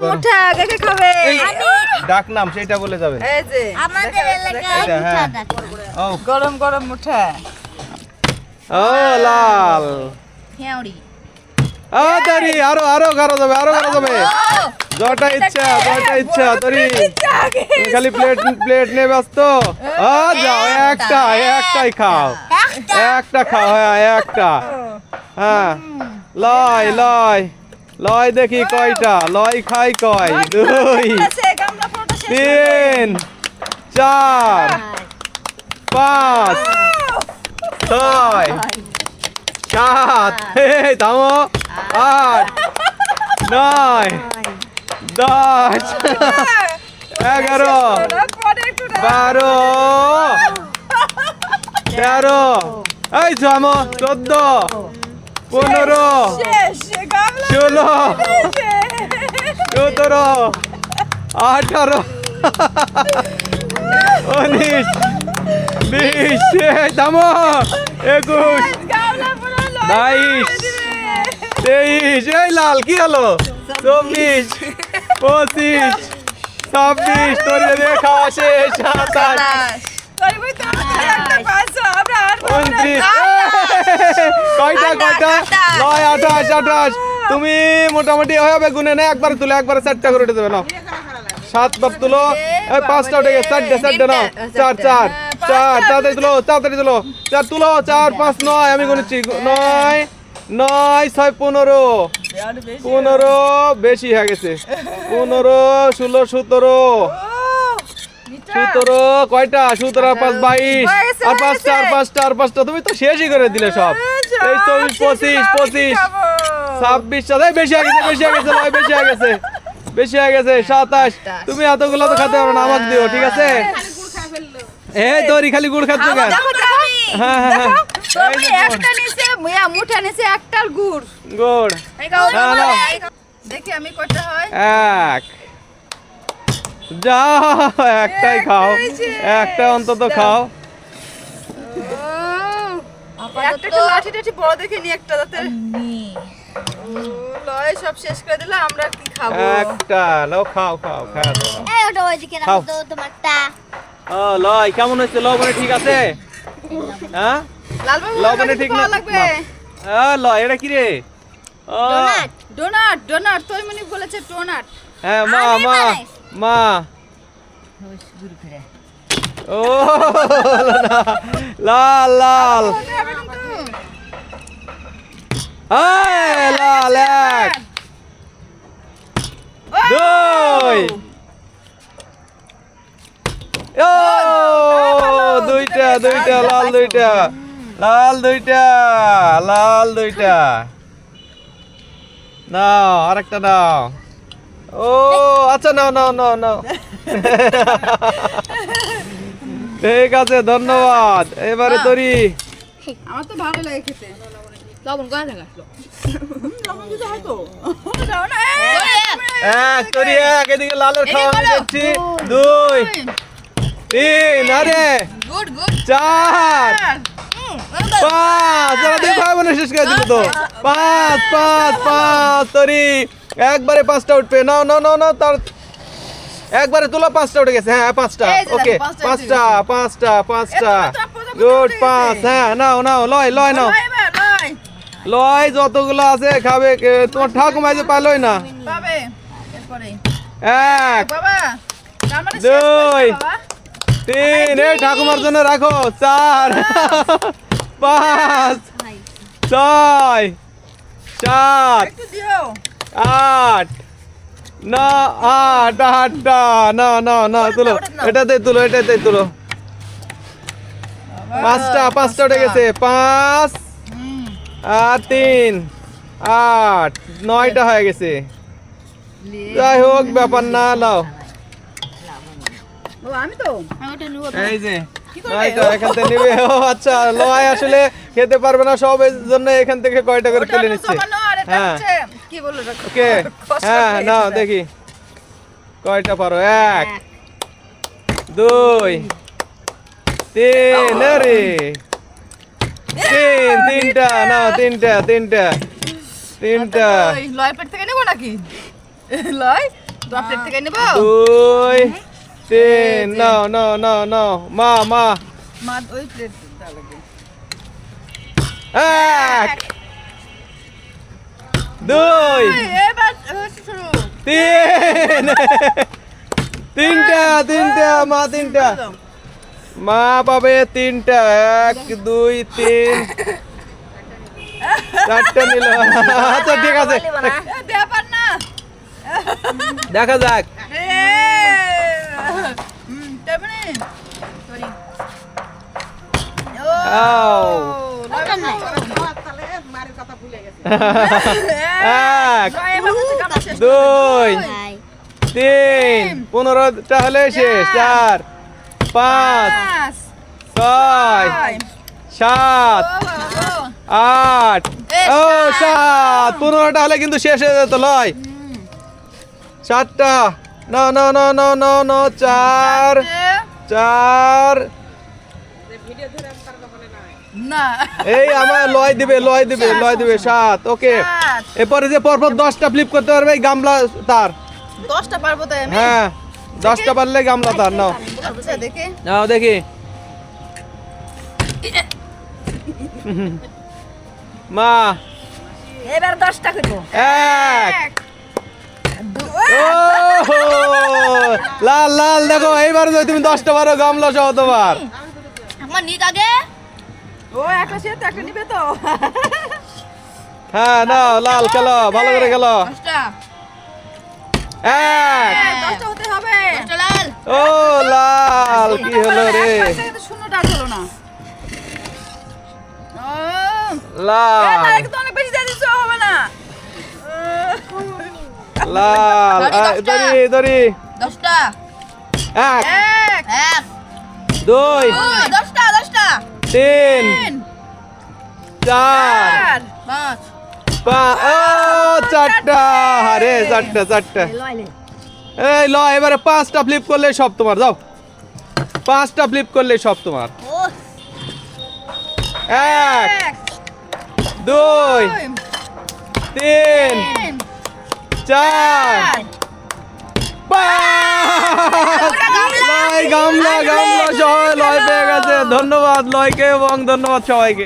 মুঠা আগে খাবে। ডাক নাম সেটা বলে যাবে এই যে আমাদের এলাকায় মুঠা হ্যাঁ। ও। গরম গরম মুঠা। ও লাল। হেউড়ি ও তরি আরও আরও গারো যাবে আরও গারো যাবে। যটা ইচ্ছা ইচ্ছা তরি খালি প্লেট প্লেট নিয়ে ব্যস্ত। ও যাও একটা একটাই খাও। একটা? খাও হ্যাঁ একটা। হ্যাঁ। লয় লয়। লয় দেখি কয়টা? লয় খাই কয়? দুই। তিন চার পাঁচ ছয় সাত। থামো। আট নয় দশ এগারো বারো তেরো। এই থামো চোদ্দ পনেরো ষোলো। সতেরো আঠারো উনিশ বিশ থামো একুশ বাইশ। তেইশ এই লাল কি হলো চব্বিশ পঁচিশ ছাব্বিশ তোর দেখা শেষ সাতাশ। উনত্রিশ কয়টা কয়টা। নয় আঠাশ আঠাশ তুমি মোটামুটি হবে গুনে না একবার তুলে একবার চারটা করে উঠে দেবে না সাত সাতবার তুলো এই পাঁচটা উঠে গেছে চারটে চারটে না চার চার চার তাড়াতাড়ি তুলো তাড়াতাড়ি তুলো। চার তুলো চার পাঁচ নয় আমি গুনেছি নয় নয় ছয় পনেরো। পনেরো বেশি হয়ে গেছে। পনেরো ষোলো সতেরো। সতেরো কয়টা? সতেরো পাঁচ বাইশ। হয়ে আর হয়ে পাঁচটা আর পাঁচটা আর পাঁচটা তুমি তো শেষই করে দিলে সব। এই চব্বিশ পঁচিশ পঁচিশ? ছাব্বিশ সাতাশ বেশি হয়ে গেছে বেশি হয়ে গেছে ভাই বেশি হয়ে গেছে। বেশি হয়ে গেছে সাতাশ। তুমি এতগুলো তো খেতে পারো না আমাকে দিও ঠিক আছে? এই তোরই খালি গুড় খাচ্ছ কেন। হ্যাঁ হ্যাঁ হ্যাঁ। একটা নিচে মুয়া মুঠা নিচে একটার গুড়। দেখি আমি হয়। এক। যা একটাই খাও। একটা অন্তত খাও। একটা লাঠি টাঠি বড় দেখে নি একটা যাতে ও, লয় সব শেষ করে দিলে আমরা কি খাব? একটা লো খাও খাও খাও এই ওটা ওইদিকে খাও। রাখো তো তোমারটা। ও লয় কেমন হয়েছে? লবণে ঠিক আছে? হ্যাঁ? লাল লবণে ঠিক না লাগবে। আ, লয় এটা কি রে? ও। ডোনাট। ডোনাট ডোনাট তুই মনি বলেছে ডোনাট। হ্যাঁ মা মা মা। ও লাল লাল। লাল এক দুই। ও দুইটা দুইটা লাল দুইটা লাল দুইটা লাল দুইটা। নাও আরেকটা নাও। ও আচ্ছা নাও নাও নাও নাও। ঠিক আছে ধন্যবাদ। এবারে তরি। আমার তো ভালো লাগে খেতে। লবণ কয় টাকা লবণ দিতে হয় তো এক তরি এক এদিকে লালের খাওয়া দেখছি দুই তিন আরে গুড গুড চার পাঁচ ওরা দুই ভাই বোনে শেষ করে দিল তো পাঁচ পাঁচ পাঁচ তরি একবারে পাঁচটা উঠবে নাও নাও নাও নাও তার একবারে তুলো পাঁচটা উঠে গেছে হ্যাঁ পাঁচটা ওকে পাঁচটা পাঁচটা পাঁচটা গুড পাঁচ হ্যাঁ নাও নাও লয় লয় নাও লয় যতগুলো আছে খাবে কে- তোমার ঠাকুমা যে পাইলই না। এক মানে দুই। তিন এই ঠাকুমার জন্য রাখো চার পাঁচ ছয় সাত আট না আট আটটা না না না তুলো এটাতে তুলো এটাতে তুলো। পাঁচটা পাঁচটা উঠে গেছে পাঁচ আর তিন আট নয়টা হয়ে গেছে। যাই হোক ব্যাপার না নাও। ও আমি তো। আমি ওটা নিব এই যে কি করবে? নয়টা এখান থেকে নিবে। ও আচ্ছা লয় আসলে খেতে পারবে না সব এর জন্য এখান থেকে কয়টা করে তুলে নিচ্ছে। হ্যাঁ। কি বলল ওকে হ্যাঁ নাও দেখি। কয়টা পারো? এক দুই তিন রে তিন তিনটা নাও তিনটা তিনটা তিনটা। ওই লয় পেট থেকে নেব নাকি? লয় তোমার প্লেট থেকে নেব? দুই তিন নাও নাও নাও নাও। মা মা। মা ওই প্লেট এক। দুই। তিন। তিনটা তিনটা মা তিনটা। মা পাবে তিনটা এক দুই তিন। চারটা নিল। আচ্ছা ঠিক আছে। দেখা যাক। দুই তিন। পনেরোটা হলে শেষ চার। পাঁচ ছয় সাত। আট ও সাত। পনেরোটা হলে কিন্তু শেষ হয়ে যেত লয়। সাতটা। ন ন ন ন ন ন চার চার। না। এই আমার লয় দিবে লয় দিবে লয় দিবে সাত ওকে। এরপরে যে পরপর দশটা ফ্লিপ করতে পারবে এই গামলা তার। দশটা পারব তাই হ্যাঁ। দশটা পারলে গামলা তার নাও। নাও দেখি। মা। এবার দশটা করব। এক। লাল লাল দেখো এইবার যদি তুমি দশটা বারো গামলা সহ তোমার। আমার নিক আগে। ও একটা সে একটা নিবে তো। হ্যাঁ নাও লাল খেলো ভালো করে খেলো। দশটা। এক। হ্যাঁ, দশটা হতে হবে। দশটা লাল। ও লাল কি হলো রে? শূন্যটা হলো না। লাল। তাহলে বেশি দিয়ে হবে না। লাল। দশটা। দশটা। এক। এক। এক। দুই। দুই দশটা দশটা। তিন। চার। পাঁচ। চারটা। আরে চারটা চারটা। এই ল। এবারে পাঁচটা ফ্লিপ করলে সব তোমার যাও। পাঁচটা ফ্লিপ করলে সব তোমার। এক দুই তিন চার। গামলা গামলা সবাই লয় পেয়ে গেছে। ধন্যবাদ লয়কে এবং ধন্যবাদ সবাইকে।